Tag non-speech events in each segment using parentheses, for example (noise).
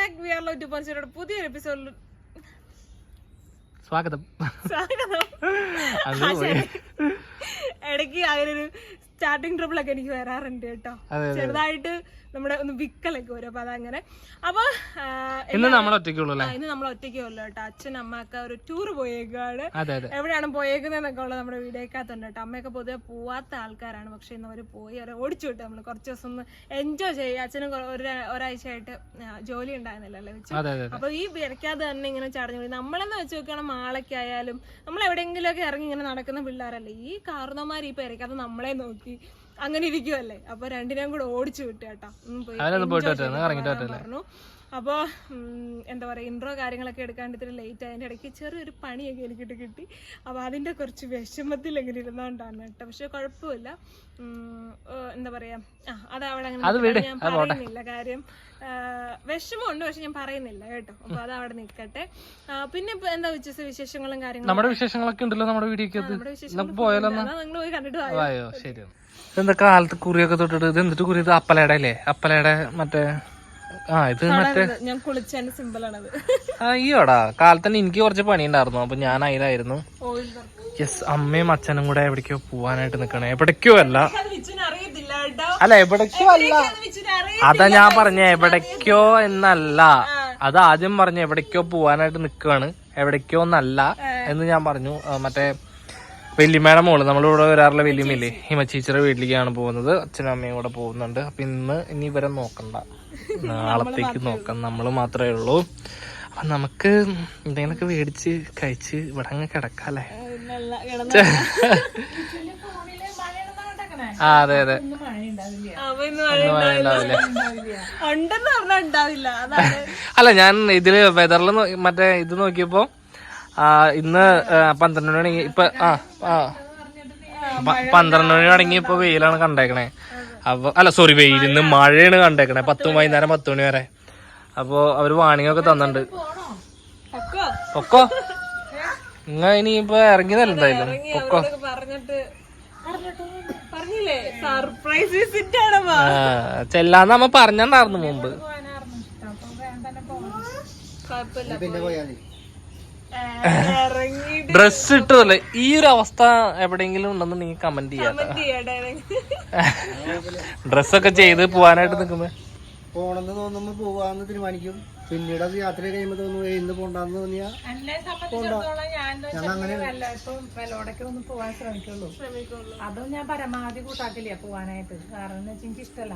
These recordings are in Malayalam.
Back we are love to point പുതിയൊരു എപ്പിസോഡിൽ സ്വാഗതം. സ്വാഗതം. ഇടയ്ക്ക് അങ്ങനെ ഒരു സ്റ്റാർട്ടിംഗ് സ്റ്റാർട്ടിങ് ട്രബിൾ ഒക്കെ എനിക്ക് വരാറുണ്ട് കേട്ടോ. ചെറുതായിട്ട് നമ്മുടെ ഒന്ന് വിക്കലൊക്കെ വരും. അപ്പൊ അതങ്ങനെ. അപ്പൊ ഇന്ന് നമ്മൾ ഒറ്റയ്ക്കുള്ളൂ ഇന്ന് നമ്മൾ കേട്ടോ. അച്ഛൻ അമ്മ ഒക്കെ ഒരു ടൂർ പോയേക്കാണ് എവിടെയാണ് പോയേക്കുന്നതെന്നൊക്കെ ഉള്ളത് നമ്മുടെ വീഡിയോക്കകത്തുണ്ട് കേട്ടോ. അമ്മയൊക്കെ പൊതുവെ പോവാത്ത ആൾക്കാരാണ്. പക്ഷെ ഇന്ന് അവർ പോയി അവരെ ഓടിച്ചു വിട്ടു. നമ്മൾ കുറച്ച് ദിവസം ഒന്ന് എൻജോയ് ചെയ്യുക അച്ഛനും ഒരു ഒരാഴ്ചയായിട്ട് ജോലി ഉണ്ടായിരുന്നില്ലല്ലോ വെച്ച്? അപ്പൊ ഈ വിരക്കാതെ തന്നെ ഇങ്ങനെ ചടഞ്ഞു പോയി നമ്മളെന്ന് വെച്ച് നോക്കുകയാണ് മാളൊക്കെയായാലും നമ്മൾ എവിടെയെങ്കിലുമൊക്കെ ഇറങ്ങി ഇങ്ങനെ നടക്കുന്ന പിള്ളേരല്ലേ? ഈ കാരണവന്മാർ ഈ പെരക്കാതെ നമ്മളെ നോക്കി അങ്ങനെ ഇരിക്കുവല്ലേ? അപ്പൊ രണ്ടിനെയും കൂടെ ഓടിച്ചു വിട്ടു കേട്ടോ. പറഞ്ഞു. അപ്പോൾ എന്താ പറയുക ഇൻട്രോ കാര്യങ്ങളൊക്കെ എടുക്കാണ്ട് ഇത്തിരി ലേറ്റ് ആയതിന്റെ ഇടയ്ക്ക് ചെറിയൊരു പണിയൊക്കെ എനിക്കിട്ട് കിട്ടി. അപ്പോൾ അതിന്റെ കുറച്ച് വിഷമത്തിൽ എങ്ങനെ ഇരുന്നോണ്ടാണ് കേട്ടോ. പക്ഷെ കുഴപ്പമില്ല. എന്താ പറയാ ആ അത് അവിടെ അങ്ങനെ ഞാൻ പറയുന്നില്ല കാര്യം. വിഷമമുണ്ട് പക്ഷെ ഞാൻ പറയുന്നില്ല കേട്ടോ. അപ്പോൾ അത് അവിടെ നിൽക്കട്ടെ. പിന്നെ എന്താ വിശ്വസ വിശേഷങ്ങളും കാര്യങ്ങളും? നമ്മുടെ വിശേഷങ്ങളൊക്കെ ഉണ്ടല്ലോ നമ്മുടെ വീഡിയോക്ക്? നിങ്ങൾ പോയി കണ്ടിട്ട് ശരി ഇതെന്താ കാലത്ത് കുറിയൊക്കെ തൊട്ടിട്ട് ഇത് എന്തിട്ട് കുറി? ഇത് അപ്പലയുടെ അല്ലേ അപ്പലയുടെ മറ്റേ ആ ഇത് മറ്റേ ഞാൻ കുളിച്ചതിന്റെ സിമ്പിളാണത് അയ്യോടാ കാലത്ത് തന്നെ എനിക്ക് കുറച്ച് പണി ഉണ്ടായിരുന്നു അപ്പൊ ഞാൻ അതിലായിരുന്നു യെസ് അമ്മയും അച്ഛനും കൂടെ എവിടേക്കോ പോവാനായിട്ട് നിക്കണേ. എവിടേക്കോ അല്ല. അല്ല എവിടേക്കോ അല്ല. അത് ഞാൻ പറഞ്ഞ എവിടേക്കോ എന്നല്ല. അത് ആദ്യം പറഞ്ഞ എവിടേക്കോ പോവാനായിട്ട് നിക്കുവാണ് എവിടേക്കോ എന്നല്ല എന്ന് ഞാൻ പറഞ്ഞു. മറ്റേ വല്യമ്മയുടെ മോൾ. നമ്മളിവിടെ വരാറുള്ള വല്യമ്മയില്ലേ? ഹിമച്ചീച്ചയുടെ വീട്ടിലേക്കാണ് പോകുന്നത്. അച്ഛനും അമ്മയും കൂടെ പോകുന്നുണ്ട്. അപ്പൊ ഇന്ന് ഇനി ഇവരെ നോക്കണ്ട. നാളത്തേക്ക് നോക്കാം. നമ്മൾ മാത്രമേ ഉള്ളൂ. അപ്പൊ നമുക്ക് എന്തെങ്കിലുമൊക്കെ മേടിച്ച് കഴിച്ച് ഇവിടെ അങ്ങ് കിടക്കാല്ലേ? ആ അതെ അതെ. അല്ല ഞാൻ ഇതിൽ വെതറിൽ മറ്റേ ഇത് നോക്കിയപ്പോ ഇന്ന് പന്ത്രണ്ട് മണി ഇപ്പൊ ആ പന്ത്രണ്ട് മണി തുടങ്ങി ഇപ്പൊ വെയിലാണ് കണ്ടേക്കണേ. അപ്പൊ അല്ല സോറി വെയിൽ ഇന്ന് മഴയാണ് കണ്ടേക്കണേ. പത്ത് വൈകുന്നേരം പത്ത് മണി വരെ. അപ്പൊ അവർ വാണിംഗ് ഒക്കെ തന്നിട്ടുണ്ട്. പൊക്കോ? നിങ്ങ ഇനി ഇപ്പൊ ഇറങ്ങിയതല്ല എന്തായാലും ഇറങ്ങി പൊക്കോ? പറഞ്ഞിട്ട് പറഞ്ഞില്ലേ? സർപ്രൈസ് വിസിറ്റ് ആണ് വാ. ആ, ചെല്ലാന്ന് നമ്മ പറഞ്ഞിട്ടുണ്ടായിരുന്നു മുമ്പ്. പിന്നെ പോയാ ഡ്രസ് ഇട്ടതല്ലേ? ഈ ഒരു അവസ്ഥ എവിടെയെങ്കിലും ഉണ്ടെന്നുണ്ടെങ്കിൽ കമന്റ് ചെയ്യാം. കമന്റ് ചെയ്യാ ഡ്രസ്സൊക്കെ ചെയ്ത് പോവാനായിട്ട് നിക്കുമ്പോ പോണെന്ന് തോന്നുമ്പോ പോവാന്ന് തീരുമാനിക്കും. പിന്നീട് അത് യാത്ര കഴിയുമ്പോ തോന്നുന്നു എന്ത് ഇന്ന് പോണ്ടെന്ന് തോന്നിയാ. ഞാനങ്ങനെ വെലോടൊക്കെ ഒന്ന് പോകാൻ ശ്രമിക്കുള്ളൂ. അതും ഞാൻ പരമാവധി കൂട്ടാക്കില്ല പോവാനായിട്ട്. കാരണം എന്ന് വെച്ചാൽ എനിക്ക് ഇഷ്ടമല്ല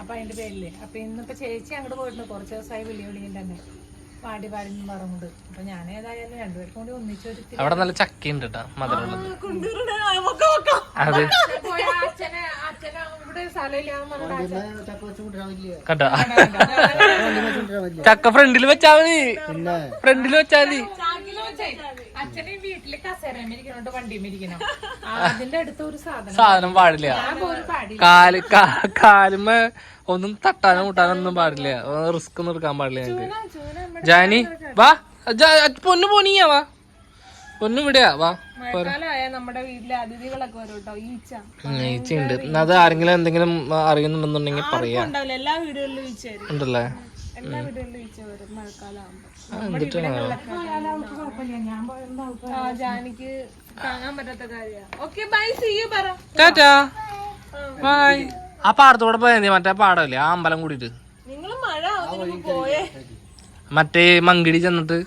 അപ്പൊ അതിന്റെ പേരിൽ. അപ്പൊ ഇന്നിപ്പോ ചേച്ചി അങ്ങോട്ട് പോയിട്ടുണ്ട്. കുറച്ച് ദിവസമായി വിളി വിളിയും തന്നെ പാടി പാടി പറഞ്ഞത് അപ്പൊ ഞാൻ ഏതായാലും രണ്ടുപേർക്കും കൂടി ഒന്നിച്ചൊരു അവിടെ നല്ല ചക്കയുണ്ട് കേട്ടാ മധുരമുള്ളത് അത്. പറഞ്ഞിട്ട് പിന്നെ ചക്ക കണ്ടാ? ഫ്രണ്ടിൽ വെച്ചാ മതി. ഫ്രണ്ടിൽ വെച്ചാ മതി. ചാക്കിൽ വെച്ചേ അച്ഛനെ വീട്ടിൽ വണ്ടിയും ഇരിക്കണം. അതിന്റെ അടുത്ത് ഒരു സാധനം. സാധനം പാടില്ല. കാൽ കാലുമ ഒന്നും തട്ടാനോ കൂട്ടാനും ഒന്നും പാടില്ല റിസ്ക് ഒന്നും എടുക്കാൻ പാടില്ല ഞങ്ങക്ക്. ജാനി വാ. പൊന്ന് പോനീയാ വാ. പൊന്നു ഇവിടെയാ വാ. നമ്മുടെ വീട്ടിലെ അതിഥികളൊക്കെ വരും കേട്ടോ ഈച്ച. ഈച്ചയുണ്ട്. അത് ആരെങ്കിലും എന്തെങ്കിലും അറിയുന്നുണ്ടെന്നുണ്ടെങ്കിൽ പറയാ. എല്ലാ വീടുകളിലും ഈച്ച ഉണ്ടല്ലേ? എല്ലാ വീടുകളിലും ഈച്ച വരും മഴക്കാലം ആകുമ്പോ ആ, ഞാൻ പോയിരുന്ന ആ ജാനിക്ക് താങ്ങാൻ പറ്റാത്ത കാര്യമാണ് ഓക്കെ ബൈ സി യു പറ. ടാറ്റാ. ബൈ ആ പാടത്തോടെ പോയ മതി മറ്റേ പാടമില്ലേ ആ അമ്പലം കൂടിയിട്ട്. നിങ്ങൾ മഴ ആവുന്നതിന് പോയേ. മറ്റേ മങ്കിടി ചെന്നിട്ട്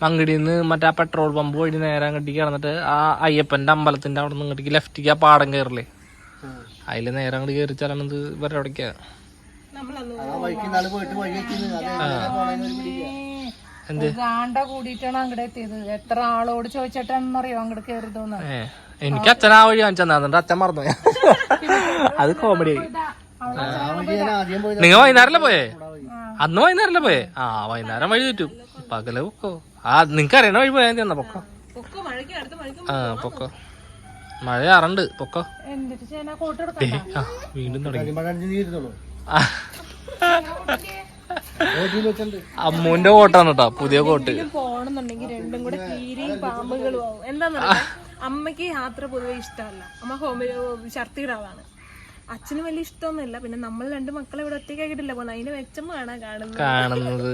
മങ്കിടിന്ന് മറ്റേ ആ പെട്രോൾ പമ്പ് വഴി നേരെ അങ്ങോട്ടേക്ക് കിടന്നിട്ട് ആ അയ്യപ്പന്റെ അമ്പലത്തിന്റെ അവിടെ നിന്ന് ഇങ്ങോട്ടേക്ക് ലെഫ്റ്റിക്ക് ആ പാടം കയറില്ലേ അതിൽ നേരെ അങ്ങോട്ട് കയറി ചെല്ലണത് ഇവരുടെ അവിടേക്കാ. ഗാണ്ട കൂടിയിട്ടാണ് അങ്ങോട്ട് എത്തിയത്. എത്ര ആളോട് ചോദിച്ചിട്ടാണെന്നറിയോ അങ്ങോട്ട് കയറിയതെന്ന് ഏ എനിക്ക് അച്ഛൻ ആ വഴി കാണിച്ചു തന്നെ. അച്ഛൻ മറന്നു. അത് കോമഡി നിങ്ങ വൈകുന്നേരല്ലേ പോയേ? അന്ന് വൈകുന്നേരല്ലേ പോയേ? ആ വൈകുന്നേരം വഴി ചുറ്റും പകൽ പൊക്കോ. ആ നിങ്ങക്ക് അറിയണ വഴി പോയാൽ മതി പൊക്കോ. ആ പൊക്കോ. മഴ ആറുണ്ട് പൊക്കോ. വീണ്ടും തുടങ്ങി. അമ്മൂന്റെ കോട്ടാണ് കേട്ടോ പുതിയ കോട്ട്. പോണെന്നുണ്ടെങ്കിൽ രണ്ടും കൂടെ കീരിയും പാമ്പുകളും ആവും. എന്താന്ന് അമ്മയ്ക്ക് യാത്ര പൊതുവെ ഇഷ്ടമല്ല. അമ്മ ഛർദിയുടെ ആളാണ് അച്ഛന് വലിയ ഇഷ്ടമൊന്നുമില്ല. പിന്നെ നമ്മൾ രണ്ട് മക്കളെ ഇവിടെ ഒറ്റയ്ക്കായിട്ടില്ല പോകുന്നത്? അതിന് മെച്ചമാണ് കാണുന്നത്? കാണുന്നത്.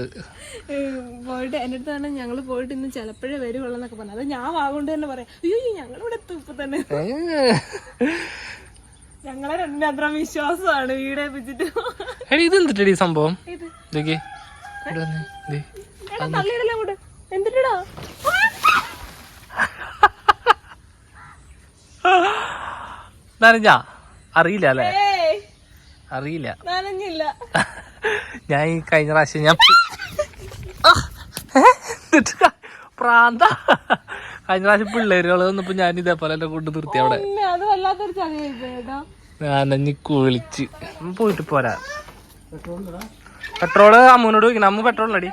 പോയിട്ട് എന്റെ അടുത്ത് തന്നെ ഞങ്ങൾ പോയിട്ട് ഇന്ന് ചിലപ്പോഴേ വരുവുള്ളൂ എന്നൊക്കെ പറഞ്ഞു. അത് ഞാൻ വാഗോണ്ട് തന്നെ പറയാം. അയ്യോ ഞങ്ങളിവിടെ എത്തും ഇപ്പൊ തന്നെ. ഞങ്ങളെ രണ്ടിനും അത്ര വിശ്വാസമാണ് വീടെ വെച്ചിട്ട് എടി ഇത് എന്തിട്ടടി സംഭവം? ഇത്. ഇതൊക്കെ. ഇവിടെ ദേ. എടാ തള്ളിയിടല അങ്ങോട്ട്? എന്തിട്ടാ നനഞ്ഞ? അറിയില്ല അല്ലേ? അറിയില്ല. നനഞ്ഞില്ല. ഞാൻ ഈ കഴിഞ്ഞ പ്രാവശ്യം ഞാൻ പ്രാന്ത. കഴിഞ്ഞ പ്രാവശ്യം പിള്ളേരുകൾ വന്നപ്പോ ഞാൻ ഇതേപോലെ എന്നെ കൊണ്ട് നിർത്തി അവിടെ. വല്ലാത്തൊരു ചതിയായി കേട്ടോ. നനഞ്ഞ് കുളിച്ച്. പോയിട്ട് പോരാ. പെട്രോൾ അമ്മൂനോട് ചോദിക്കണം. അമ്മ പെട്രോൾ അടി.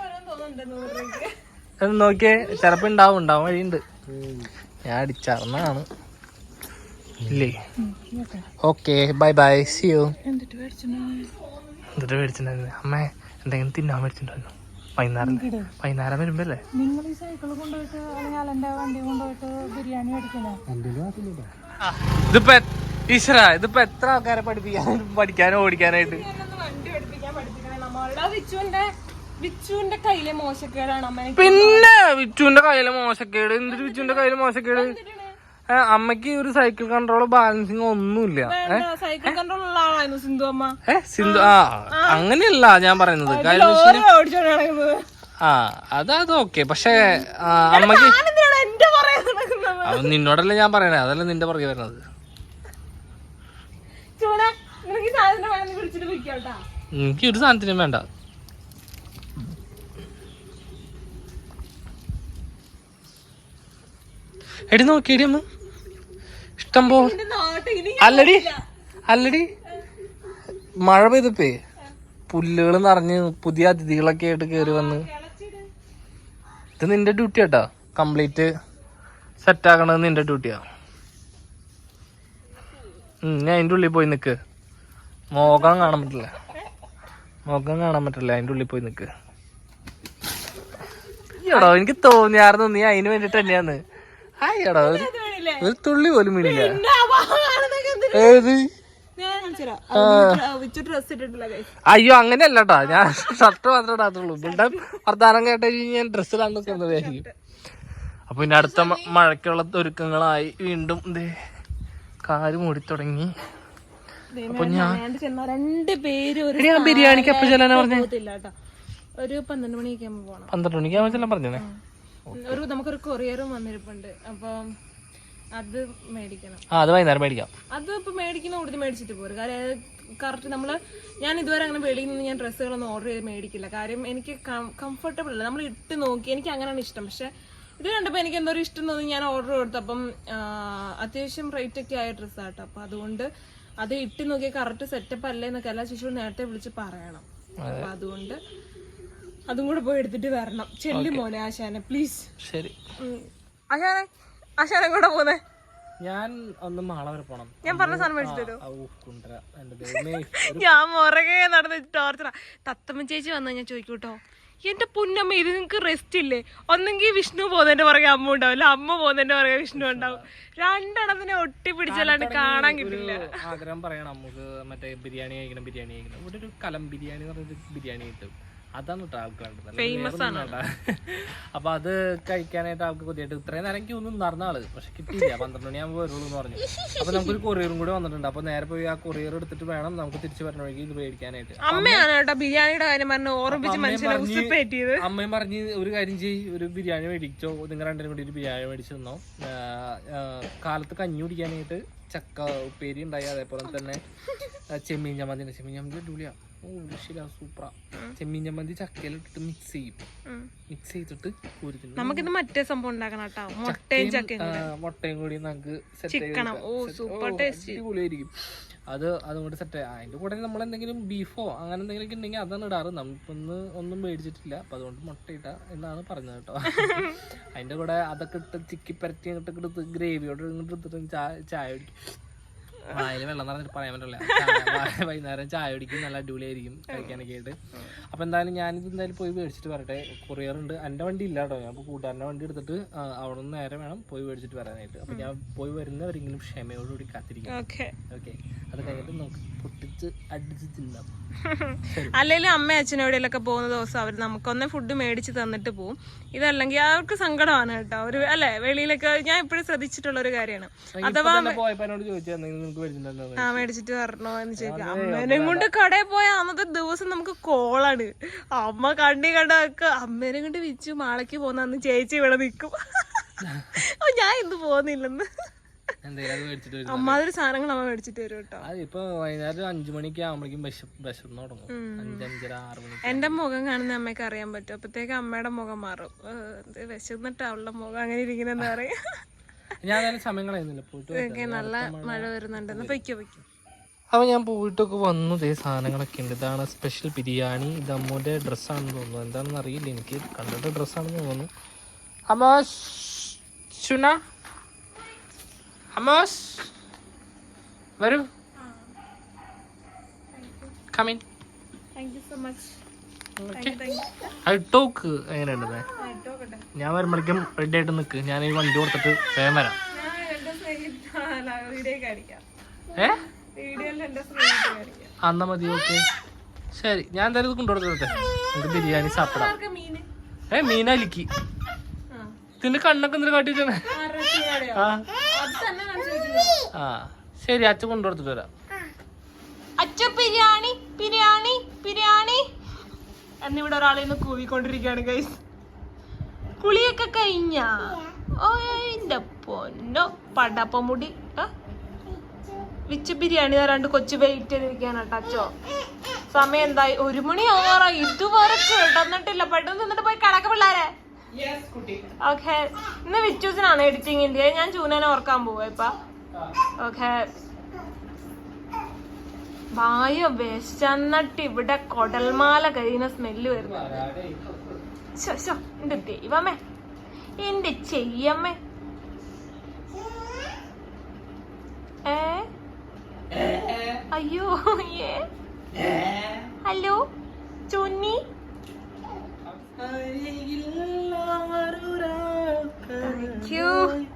നോക്കിയേ ചെലപ്പോ ഉണ്ടാവും ഉണ്ടാവും വഴിയുണ്ട്. ഞാൻ അടിച്ചറിഞ്ഞാണ് ഇല്ലേ? Okay bye bye see you എന്നിട്ട് മേടിച്ചിട്ടുണ്ടായിരുന്നു അമ്മ എന്തെങ്കിലും തിന്നാൻ മേടിച്ചിട്ടുണ്ടായിരുന്നു വൈകുന്നേരം വൈകുന്നേരം വരുമ്പോ അല്ലേ നിങ്ങൾ ഈ സൈക്കിൾ കൊണ്ടുപോയിട്ട് അല്ലെങ്കിൽ അലന്റെ വണ്ടി കൊണ്ടുപോയിട്ട് ബിരിയാണി മേടിക്കണേ? ഇതിപ്പോ ഈശ്വര ഇതിപ്പോ എത്ര ആൾക്കാരെ പഠിപ്പിക്കാൻ പഠിക്കാനോ ഓടിക്കാനായിട്ട്? വിച്ചുവിന്റെ കയ്യിലെ മോശക്കേടാണ് അമ്മ പിന്നെ വിച്ചുവിന്റെ കയ്യിലെ മോശക്കേട്. എന്തൊരു വിച്ചുവിന്റെ കയ്യിലെ മോശക്കേട്? അമ്മയ്ക്ക് ഒരു സൈക്കിൾ കൺട്രോൾ ബാലൻസിങ് ഒന്നുമില്ല. സൈക്കിൾ കൺട്രോൾ ഉള്ള ആളായിരുന്നു സിന്ധു അമ്മ. ഏ സിന്ധു ആ അങ്ങനെയല്ല ഞാൻ പറയുന്നത്. കാര്യം ആ അത് അത് ഓക്കെ. പക്ഷെ അമ്മയ്ക്ക് ഞാനെന്തിനാണ് എന്റെ പറയാൻ നടക്കുന്നത് അത് നിന്നോടല്ലേ ഞാൻ പറയണേ അതല്ല നിന്റെ പുറകെ വരണത് എനിക്ക് ഒരു സാധനത്തിനും വേണ്ട. എടി നോക്കിയടി അമ്മ. ഇഷ്ടം പോ അല്ലടി അല്ലടി. മഴ പെയ്തപ്പേ പുല്ലുകൾ നിറഞ്ഞ് പുതിയ അതിഥികളൊക്കെ ആയിട്ട് കയറി വന്ന്. ഇത് നിന്റെ ഡ്യൂട്ടി കേട്ടാ കംപ്ലീറ്റ് സെറ്റ് ആക്കണത് നിന്റെ ഡ്യൂട്ടിയാ. ഞാൻ അതിന്റെ ഉള്ളിൽ പോയി നിക്ക്. മോഖം കാണാൻ പറ്റില്ല. മുഖം കാണാൻ പറ്റില്ല അതിന്റെ ഉള്ളിൽ പോയി നിക്ക്. എടോ എനിക്ക് തോന്നിയായിരുന്നു നീ അതിന് വേണ്ടിട്ട് തന്നെയാന്ന്. ഒരു വേണില്ലേ? ഒരു തുള്ളി പോലും വീണില്ല. എന്തിനാ? ഏത്. അയ്യോ അങ്ങനെയല്ല കേട്ടോ ഞാൻ ഷർട്ട് മാത്രമേ ഇടാത്തുള്ളൂ. ഇവിടെ വർത്താനം കേട്ട ഞാൻ ഡ്രസ്സിലാണ് നിൽക്കുന്നത് നിൽക്കുന്നതായിരിക്കും അപ്പൊ പിന്നെ അടുത്ത മഴയ്ക്കുള്ള ഒരുക്കങ്ങളായി വീണ്ടും ദേ കാൽ മൂടി തുടങ്ങി. അപ്പൊ ഞാൻ രണ്ട് പേര് ഒരു ബിരിയാണിക്ക് അപ്പൊ ചെല്ലാനാ പറഞ്ഞേ? ഒരു പന്ത്രണ്ട് മണിയൊക്കെ ആകുമ്പോ പോണം. പന്ത്രണ്ട് മണിക്ക് ആവുമ്പോൾ പറഞ്ഞേ? ഒരു നമുക്കൊരു കൊറിയറും വന്നിരിപ്പുണ്ട്. അപ്പൊ അത് മേടിക്കണം. അത് വൈകുന്നേരം മേടിക്കാം. അത് ഇപ്പൊ മേടിക്കുന്ന കൂടുതൽ മേടിച്ചിട്ട് പോരും. കാര്യം കറക്റ്റ് നമ്മൾ ഞാൻ ഇതുവരെ അങ്ങനെ മേടിക്കുന്ന ഞാൻ ഡ്രസ്സുകളൊന്നും ഓർഡർ ചെയ്ത് മേടിക്കില്ല. കാര്യം എനിക്ക് കംഫർട്ടബിൾ അല്ല. നമ്മൾ ഇട്ട് നോക്കി എനിക്ക് അങ്ങനെയാണ് ഇഷ്ടം. പക്ഷെ ഇത് കണ്ടപ്പോൾ എനിക്ക് എന്തോ ഒരു ഇഷ്ടം തോന്നി. ഞാൻ ഓർഡർ കൊടുത്തു. അപ്പം ആ, അത്യാവശ്യം റേറ്റ് ഒക്കെ ആയ ഡ്രസ്സാട്ടോ അപ്പൊ അതുകൊണ്ട് അത് ഇട്ട് നോക്കിയ കറക്റ്റ് സെറ്റപ്പ് അല്ലേ എന്നൊക്കെ എല്ലാ ശിശു നേരത്തെ വിളിച്ച് പറയണം. അപ്പൊ അതുകൊണ്ട് അതും കൂടെ പോയി എടുത്തിട്ട് വരണം. ചെല്ലു മോനെ ആശാനെ പ്ലീസ് ശരി. ആശാനെ ആശാനെ കൂടെ പോന്നെ. ഞാൻ ഒന്ന് മാള വരെ പോണം. ഞാൻ പറഞ്ഞ സാധനം മേടിച്ചിട്ടു. ഞാൻ മുറകെ നടന്ന് ടോർച്ചറ തത്തമ്മ ചേച്ചി വന്നാ? ഞാൻ ചോദിക്കൂട്ടോ. എന്റെ പൊന്നമ്മ ഇത് നിങ്ങക്ക് റെസ്റ്റ് ഇല്ലേ? ഒന്നെങ്കിൽ വിഷ്ണു പോകുന്നതിന്റെ പുറകെ അമ്മ ഉണ്ടാവില്ല അമ്മ പോകുന്നതിന്റെ പുറകെ വിഷ്ണു ഉണ്ടാവും. രണ്ടെണ്ണത്തിനെ ഒട്ടി പിടിച്ചാലാണ് കാണാൻ കിട്ടില്ല. ആഗ്രഹം പറയണം. നമുക്ക് മറ്റേ ബിരിയാണി കഴിക്കണം ബിരിയാണി കഴിക്കണം. ഇവിടെ ഒരു കലം ബിരിയാണി എന്ന് പറഞ്ഞൊരു ബിരിയാണി കിട്ടും. അതാണ് കേട്ടോ അല്ലാതെ വേറൊന്നും (laughs) അപ്പൊ അത് കഴിക്കാനായിട്ട് ആൾക്ക് കൊതിയായിട്ട് ഇത്രയും നേരം എനിക്ക് ഒന്നും നടന്ന ആൾ. പക്ഷെ കിട്ടിയില്ല. പന്ത്രണ്ട് മണിയാകുമ്പോൾ വരുള്ളൂ എന്ന് പറഞ്ഞു. അപ്പൊ നമുക്കൊരു കൊറിയറും കൂടി വന്നിട്ടുണ്ട്. അപ്പൊ നേരെ പോയി ആ കൊറിയർ എടുത്തിട്ട് വേണം നമുക്ക് തിരിച്ചു വരണ വഴിക്ക് ഇത് മേടിക്കാനായിട്ട്. അമ്മയാണ് കേട്ടോ ബിരിയാണിയുടെ കാര്യം പറഞ്ഞു ഓർമ്മിച്ച് അമ്മയും പറഞ്ഞ് ഉസുപ്പേറ്റിയത് അമ്മയും പറഞ്ഞ് ഒരു കാര്യം ചെയ്യ്. ഒരു ബിരിയാണി മേടിച്ചോ. നിങ്ങൾ രണ്ടിനും കൂടി ഒരു ബിരിയാണി മേടിച്ചു തന്നോ കാലത്ത് കഞ്ഞി കുടിക്കാനായിട്ട് ചക്ക ഉപ്പേരി ഉണ്ടായി. അതേപോലെ തന്നെ ചെമ്മീൻ ചമ്മന്തി. ചെമ്മീൻ ചമ്മന്തി അടിപൊളിയാ. ഓ ശരിയാ സൂപ്പറാ. ചെമ്മീൻ ചമ്മന്തി ചക്കയിലിട്ടിട്ട് മിക്സ് ചെയ്യും. മിക്സ് ചെയ്തിട്ട്. നമുക്കിത് മറ്റേ സംഭവം ഉണ്ടാക്കണം കേട്ടോ. മുട്ടയും ചക്കയും മുട്ടയും കൂടി നമുക്ക് ചിക്കണം. ഓ, സൂപ്പർ. അടിപൊളിയായിരിക്കും. അത് അതുകൊണ്ട് സെറ്റ് അതിന്റെ കൂടെ നമ്മൾ എന്തെങ്കിലും ബീഫോ അങ്ങനെ എന്തെങ്കിലും ഉണ്ടെങ്കിൽ അതാണ് ഇടാറ്. നമുക്കൊന്ന് ഒന്നും മേടിച്ചിട്ടില്ല. അപ്പൊ അതുകൊണ്ട് മുട്ട ഇട്ട എന്നാണ് പറഞ്ഞത് കേട്ടോ. (laughs) അതിന്റെ കൂടെ അതൊക്കെ ഇട്ട് ചിക്കി പരത്തി അങ്ങോട്ടൊക്കെ എടുത്ത് ഗ്രേവിയോട് ഇങ്ങോട്ട് എടുത്തിട്ട് ചായ ചായ കുടിക്കും. വായിൽ വെള്ളം നിറഞ്ഞിട്ട് പറയാൻ പറ്റില്ല വൈകുന്നേരം ചായ കുടിക്കും നല്ല അടിപൊളിയായിരിക്കും കഴിക്കാനൊക്കെ ആയിട്ട്. അപ്പൊ എന്തായാലും ഞാനിത് എന്തായാലും പോയി മേടിച്ചിട്ട് വരട്ടെ. കൊറിയർ ഉണ്ട്. എന്റെ വണ്ടി ഇല്ല കേട്ടോ. ഞാൻ അപ്പോൾ കൂട്ടുകാരന്റെ വണ്ടി എടുത്തിട്ട് അവിടെ നിന്ന് നേരെ വേണം പോയി മേടിച്ചിട്ട് വരാനായിട്ട്. അപ്പൊ ഞാൻ പോയി വരുന്നവരെങ്കിലും ക്ഷമയോടുകൂടി കാത്തിരിക്കും. ഓക്കെ ഓക്കെ അത് കഴിഞ്ഞിട്ട് നമുക്ക് പൊട്ടിച്ച് അടിച്ച് തിന്നാം. (laughs) അല്ലെങ്കിൽ അമ്മ പോകുന്ന ദിവസം അവർ നമുക്കൊന്നേ ഫുഡ് മേടിച്ച് തന്നിട്ട് പോവും. ഇതല്ലെങ്കിൽ അവർക്ക് സങ്കടമാണ് കേട്ടോ. ഒരു അല്ലെ വെളിയിലൊക്കെ ഞാൻ എപ്പോഴും ശ്രദ്ധിച്ചിട്ടുള്ള ഒരു കാര്യമാണ്. അഥവാ ആ മേടിച്ചിട്ട് വരണോ എന്ന് ചോദിക്കാം. അമ്മേനെ കൊണ്ട് കടയിൽ പോയ അന്നത്തെ ദിവസം നമുക്ക് കോളാണ്. അമ്മ കണ്ണി കണ്ടൊക്കെ അമ്മേനെ കൊണ്ട് വിച്ചു മാളയ്ക്ക് പോകുന്ന അന്ന് ചേച്ചി ഇവിടെ നിൽക്കും. (laughs) ഞാൻ ഇന്ന് പോകുന്നില്ലെന്ന്. അമ്മാതിരി സാധനങ്ങൾ അമ്മ മേടിച്ചിട്ട് വരും കേട്ടോ. അതിപ്പോ വൈകുന്നേരം അഞ്ചു മണിക്ക് ആകുമ്പോഴേക്കും വിശ വിശന്ന് തുടങ്ങും. അഞ്ചഞ്ചര ആറ് മണി എന്റെ മുഖം കാണുന്ന അമ്മയ്ക്ക് അറിയാൻ പറ്റും. അപ്പത്തേക്ക് അമ്മയുടെ മുഖം മാറും. വിശന്നിട്ട് അവളുടെ മുഖം അങ്ങനെ ഇരിക്കുന്നെന്ന് പറയും. ഞാൻ സമയം കളയുന്നില്ല. പോയിട്ട്. നല്ല മഴ വരുന്നുണ്ടെന്ന്. പൊയ്ക്കോ പൊയ്ക്കോ. അപ്പോൾ ഞാൻ പോയിട്ടൊക്കെ വന്നു. ഇതേ സാധനങ്ങളൊക്കെ ഉണ്ട്. ഇതാണ് സ്പെഷ്യൽ ബിരിയാണി. ഇത് അമ്മൂന്റെ ഡ്രസ്സാണെന്ന് തോന്നുന്നു. എന്താണെന്ന് അറിയില്ല. എനിക്ക് കണ്ടിട്ട് ഡ്രസ്സാണെന്ന് തോന്നുന്നു. അമ്മ ചുന അമോസ് വരൂ come in thank you so much talk എങ്ങനെയുണ്ട്? ഞാൻ വരുമ്പോഴേക്കും റെഡി ആയിട്ട് നിൽക്ക് ഞാൻ ഈ വണ്ടി കൊടുത്തിട്ട് വേഗം വരാം. ഏ? അന്നാ മതി ഓക്കെ ശരി ഞാൻ എന്തായാലും ഇത് കൊണ്ടുകൊടുത്തേ നമുക്ക് ബിരിയാണി സാപ്പിടാം. ഏ മീനലിക്ക്. ഇതിന്റെ കണ്ണൊക്കെ എന്തിനു കാട്ടി വെച്ചാണ്? ആ അത് തന്നെ കാണിച്ചു വെച്ചിട്ടുണ്ടോ? ആ ശരി അച്ഛൻ കൊണ്ടുകൊടുത്തിട്ട് വരാം. അച്ചു ബിരിയാണി ബിരിയാണി ബിരിയാണി. എന്നിവിടെ ഒരാളെ ഇന്ന് കൂവിക്കൊണ്ടിരിക്കുകയാണ് ഗൈസ് കുളിയൊക്കെ കഴിഞ്ഞ? ഓ എന്റെ പൊന്നോ പടപ്പമുടി വിച്ച് ബിരിയാണി തരാണ്ട് കൊച്ചു വെയിറ്റ് ചെയ്തിരിക്കാനാട്ടോ അച്ചോ സമയം എന്തായി? ഒരു മണി ആവാറ ഇതുവരെ കിടന്നിട്ടില്ല. പെട്ടെന്ന് നിന്നിട്ട് പോയി കിടക്ക പിള്ളേരെ. ഓക്കെ ഇന്ന് വിച്ചൂസിനാണ് എഡിറ്റിംഗിന്റെ ഞാൻ ചൂനനെ ഓർക്കാൻ പോവാ ഇപ്പൊ. ഓക്കെ. വായ വിശന്നിട്ട് ഇവിടെ കൊടൽമാല കഴിയുന്ന സ്മെല്ല് വരുന്നു. എന്റെ ദൈവമേ. എന്റെ ചെയ്യമ്മേ. ഏ? അയ്യോ ഏ? Hello Chunni Thank you.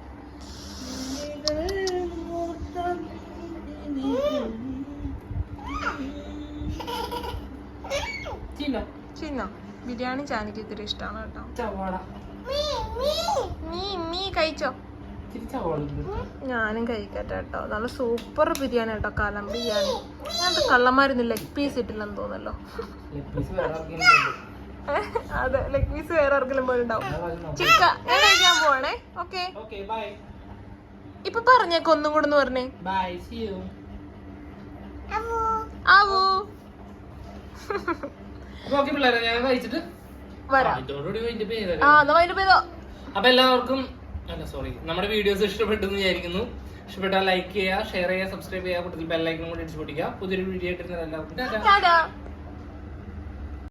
ചിന്ന? ബിരിയാണി ചാനിക്ക് ഇത്തിരി ഇഷ്ടമാണ് കേട്ടോ. നീ മീ കഴിച്ചോ? ഞാനും കഴിക്കട്ടെ കേട്ടോ. നല്ല സൂപ്പർ ബിരിയാണി കേട്ടോ കലം ബിരിയാണി. ഞാനത് കള്ളന്മാരൊന്നും ലെഗ് പീസ് ഇട്ടില്ലെന്ന് തോന്നല്ലോ അതെ ലെഗ് പീസ് വേറെ ആർക്കെങ്കിലും പോയിട്ടുണ്ടാവും ചിക്ക ഞാൻ കഴിക്കാൻ പോവാണേ. ഓക്കെ ഇപ്പൊ പറഞ്ഞേക്കൊന്നും കൂടെ പറഞ്ഞേ. ആവൂ പിള്ളേരെ ഞാൻ കഴിച്ചിട്ട് വരാം. ഇതോടുകൂടി ആ എന്നാ അപ്പൊ എല്ലാവർക്കും അല്ല സോറി നമ്മുടെ വീഡിയോസ് ഇഷ്ടപ്പെട്ടെന്ന് വിചാരിക്കുന്നു. ഇഷ്ടപ്പെട്ടാൽ ലൈക്ക് ചെയ്യുക ഷെയർ ചെയ്യുക സബ്സ്ക്രൈബ് ചെയ്യുക കൂടുതൽ ബെല്ലൈക്കനും കൂടി അടിച്ചു പൊട്ടിക്കുക. പുതിയൊരു വീഡിയോ ആയിട്ട് എല്ലാവർക്കും